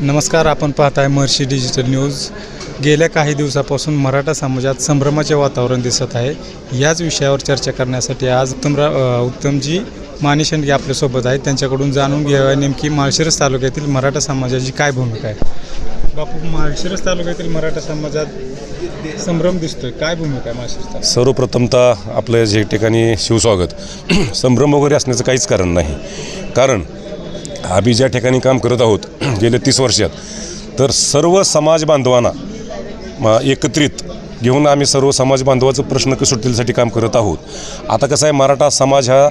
नमस्कार आपण पाहत आहे महर्षी डिजिटल न्यूज गेल्या काही दिवसापासून मराठा समाजात संभ्रमाचे वातावरण दिसत आहे. याच विषयावर चर्चा करण्यासाठी आज उत्तमरा उत्तमजी मानिशंडगे आपल्यासोबत आहेत. त्यांच्याकडून जाणून घ्याव्या नेमकी माळशिरस तालुक्यातील मराठा समाजाची काय भूमिका आहे. बापू माळशिरस तालुक्यातील मराठा समाजात संभ्रम दिसतोय. काय भूमिका आहे माळशिरस सर्वप्रथमतः आपलं जे ठिकाणी शिवस्वागत संभ्रम वगैरे असण्याचं काहीच कारण नाही. कारण आम्ही ज्या ठिकाणी काम करत आहोत गेल्या तीस वर्षात तर सर्व समाज बांधवांना एकत्रित घेऊन आम्ही सर्व समाज बांधवाचं प्रश्न क- काम करत आहोत. आता कसं आहे मराठा समाज हा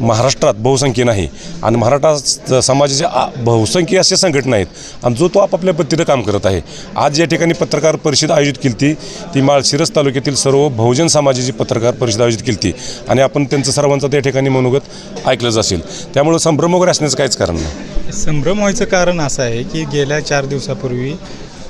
महाराष्ट्रात बहुसंख्य नाही आणि मराठा समाजाचे आ- बहुसंख्य असे संघटना आहेत. आणि जो तो आपापल्या पद्धतीनं काम करत आहे. आज या ठिकाणी पत्रकार परिषद आयोजित केली ती ती माळशिरस तालुक्यातील सर्व बहुजन समाजाची पत्रकार परिषद आयोजित केली ती आणि आपण त्यांचं सर्वांचं त्या ठिकाणी मनोगत ऐकलंच असेल. त्यामुळं संभ्रम वगैरे असण्याचं काहीच कारण नाही. संभ्रम व्हायचं कारण असं आहे की गेल्या चार दिवसापूर्वी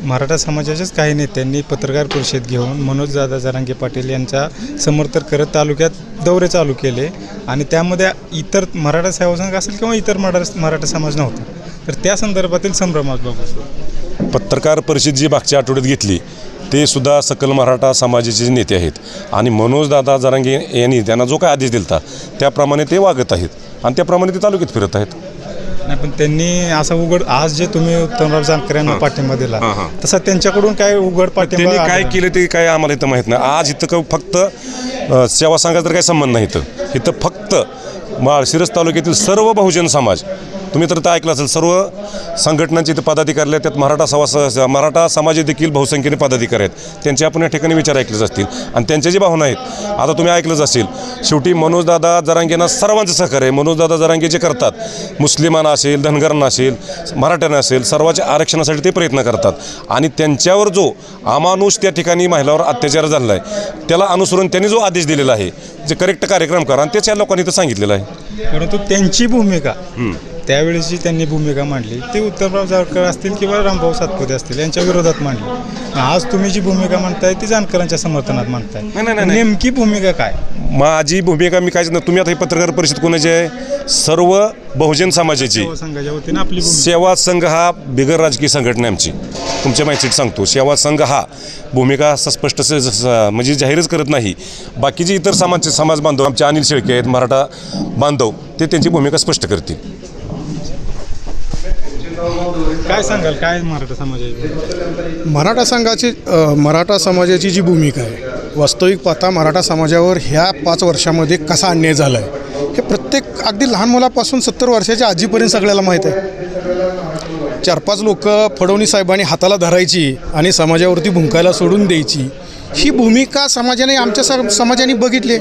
मराठा समाजाच्याच काही नेत्यांनी पत्रकार परिषद घेऊन मनोजदादा जरांगे पाटील यांचा समर्थन करत तालुक्यात दौरे चालू केले आणि त्यामध्ये इतर मराठा सेवा संघ असेल किंवा इतर मराठा मराठा समाज नव्हता. तर त्या संदर्भातील संभ्रमात बघू. पत्रकार परिषद जी मागच्या आठवड्यात घेतली ते सुद्धा सकल मराठा समाजाचे नेते आहेत. आणि मनोजदादा जरांगे यांनी त्यांना जो काय आदेश दिला त्याप्रमाणे ते वागत आहेत. आणि त्याप्रमाणे ते तालुक्यात फिरत आहेत. नाही पण त्यांनी असं उघड आज जे तुम्ही उत्तमराव जानकर यांना पाठिंबा दिला हां, हां. तसा त्यांच्याकडून काय उघड पाठिंबा त्यांनी काय आला? केलं ते काय आम्हाला इथं माहीत नाही आज इथं का फक्त अ, सेवा संघाचा तर काही संबंध नाही इथं इथं फक्त माळशिरस तालुक्यातील सर्व बहुजन समाज तुम्ही तर ते ऐकलं असेल सर्व संघटनांचे इथं पदाधिकारी आहेत त्यात मराठा सवा मराठा समाज देखील बहुसंख्येने पदाधिकारी आहेत. त्यांचे आपण या ठिकाणी विचार ऐकलेच असतील. आणि त्यांच्या जी भावना आहेत आता तुम्ही ऐकलंच असेल शेवटी मनोजदादा जरांगेंना सर्वांचं सहकार्य आहे. मनोजदादा जरांगे जे करतात मुस्लिमांना असेल धनगरांना असेल मराठ्यांना असेल सर्वांच्या आरक्षणासाठी ते प्रयत्न करतात. आणि त्यांच्यावर जो अमानुष त्या ठिकाणी महिलावर अत्याचार झालेला आहे त्याला अनुसरून त्यांनी जो आदेश दिलेला आहे जे करेक्ट कार्यक्रम करा आणि त्याच या लोकांनी इथं सांगितलेलं आहे. परंतु त्यांची भूमिका त्यावेळेस जी त्यांनी भूमिका मांडली. ती उत्तरराव जावकर असतील किंवा रामभाऊ सातपुते असतील यांच्या विरोधात मांडली. आज तुम्ही जी भूमिका मांडताय ती जानकरांच्या समर्थनात मांडताय. नाही, नाही, नाही. नेमकी भूमिका काय? माझी भूमिका मी नाही. तुम्ही आता ही पत्रकार परिषद कोणाची आहे? सर्व बहुजन समाजाची. आपली भूमिका. सेवा संघ हा बिगर राजकीय संघटना आहे आमची. तुमच्या माहितीसाठी सांगतो. सेवा संघ हा भूमिका असा स्पष्ट म्हणजे जाहीरच करत नाही. बाकीचे इतर समाज समाज बांधव आमचे अनिल शेळके आहेत मराठा बांधव ते त्यांची भूमिका स्पष्ट करतील. काय सांगाल काय मराठा समाजाची मराठा संघाची मराठा समाजाची जी भूमिका आहे वास्तविक पाहता मराठा समाजावर ह्या पाच वर्षामध्ये कसा अन्याय झाला आहे हे प्रत्येक अगदी लहान मुलापासून सत्तर वर्षाच्या आजीपर्यंत सगळ्याला माहीत आहे. चार पाच लोक फडवणी साहेबांनी हाताला धरायची आणि समाजावरती भुंकायला सोडून द्यायची ही भूमिका समाजाने आमच्या समाजाने बघितली.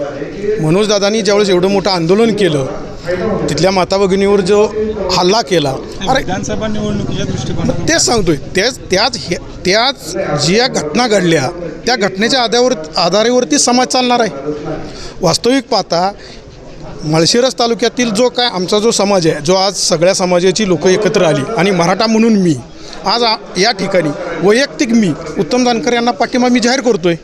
मनोजदादांनी ज्यावेळेस एवढं मोठं आंदोलन केलं तिथल्या माता भगिनीवर जो हल्ला केला अरे विधानसभा निवडणुकीच्या दृष्टिकोनातून तेच सांगतोय त्याच त्याच हे त्याच ज्या घटना घडल्या त्या घटनेच्या आधारावर आधारावरती समाज चालणार आहे. वास्तविक पाहता माळशिरस तालुक्यातील जो काय आमचा जो समाज आहे जो आज सगळ्या समाजाची लोक एकत्र आली आणि मराठा म्हणून मी आज या ठिकाणी वैयक्तिक मी उत्तम जानकर यांना पाठिंबा मी जाहीर करतोय.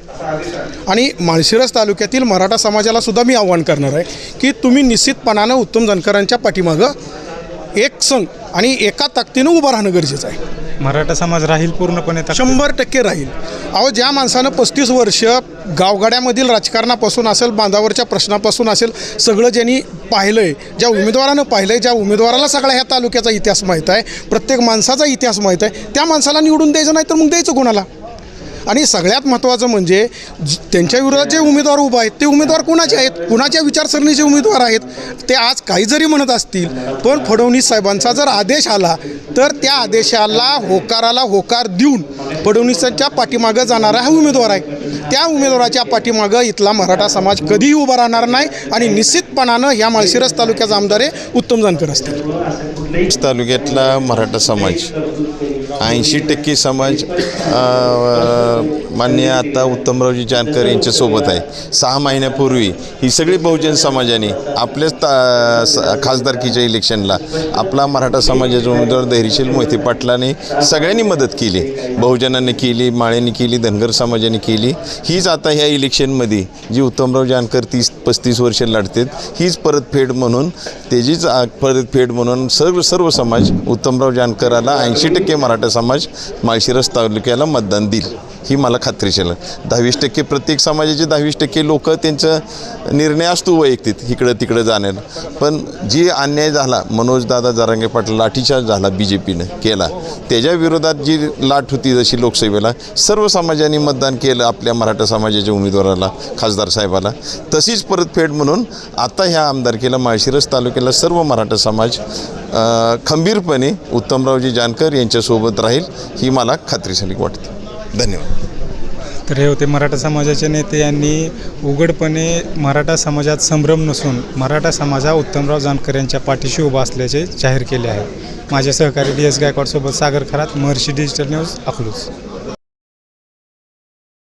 आणि माळशिरस तालुक्यातील मराठा समाजाला सुद्धा मी आव्हान करणार आहे की तुम्ही निश्चितपणानं उत्तम जानकरांच्या पाठीमागं एक संघ आणि एका ताकदीनं उभं राहणं गरजेचं आहे. मराठा समाज राहील पूर्णपणे शंभर टक्के राहील. अहो ज्या माणसानं पस्तीस वर्ष गावगाड्यामधील राजकारणापासून असेल बांधावरच्या प्रश्नापासून असेल सगळं ज्यांनी पाहिलं आहे ज्या उमेदवारानं पाहिलं आहे ज्या उमेदवाराला सगळ्या ह्या तालुक्याचा इतिहास माहीत आहे प्रत्येक माणसाचा इतिहास माहीत आहे त्या माणसाला निवडून द्यायचं नाही तर मग द्यायचं कोणाला? आणि सगळ्यात महत्त्वाचं म्हणजे त्यांच्या विरोधात जे उमेदवार उभं आहेत ते उमेदवार कुणाचे आहेत? कुणाच्या विचारसरणीचे उमेदवार आहेत? ते आज काही जरी म्हणत असतील पण फडणवीस साहेबांचा जर आदेश आला तर त्या आदेशाला होकाराला होकार देऊन फडणवीसांच्या पाठीमागं जाणारा हा उमेदवार आहे. त्या उमेदवाराच्या पाठीमागं इथला मराठा समाज कधीही उभा राहणार नाही आणि निश्चितपणानं ह्या माळशिरस तालुक्याचा आमदार हे उत्तम जानकर असतील. तालुक्यातला मराठा समाज. ऐंशी टक्के समाज मान्य आता उत्तमरावजी जानकर यांच्यासोबत आहे. सहा महिन्यापूर्वी ही सगळी बहुजन समाजाने आपल्याच ता स- खासदारकीच्या इलेक्शनला आपला मराठा समाजाचा उमेदवार धैर्यशील मोहिते पाटलाने सगळ्यांनी मदत केली. बहुजनांनी केली माळ्यांनी केली धनगर समाजाने केली. हीच आता ह्या इलेक्शनमध्ये जी उत्तमराव जानकर तीस पस्तीस वर्ष लढतात हीच परतफेड म्हणून त्याचीच परतफेड म्हणून सर्व सर्व समाज उत्तमराव जानकराला ऐंशी टक्के मराठा मराठा समाज माळशिरस तालुक्याला मतदान देईल. ही मला खात्रीशीर दहावीस टक्के प्रत्येक समाजाचे दहावीस टक्के लोक त्यांचा निर्णय असतो वैयक्तिक इकडं तिकडं जाण्याला पण जी अन्याय झाला मनोजदादा जरांगे पाटील लाठीचार्ज झाला बी जे पीनं केला. त्याच्या विरोधात जी लाट होती जशी लोकसभेला सर्व समाजाने मतदान केलं आपल्या मराठा समाजाच्या उमेदवाराला खासदार साहेबाला. तशीच परतफेड म्हणून आता ह्या आमदारकीला माळशिरस तालुक्याला सर्व मराठा समाज खंबीरपणे उत्तमरावजी जानकर यांच्यासोबत राहील ही मला खात्रीशीर वाटते. धन्यवाद. तर हे होते मराठा समाजाचे नेते यांनी उघडपणे मराठा समाजात संभ्रम नसून मराठा समाज हा उत्तमराव जानकर यांच्या पाठीशी उभा असल्याचे जाहीर केले आहे. माझे सहकारी डी एस गायकवाडसोबत सागर खरात महर्षी डिजिटल न्यूज अकलूज.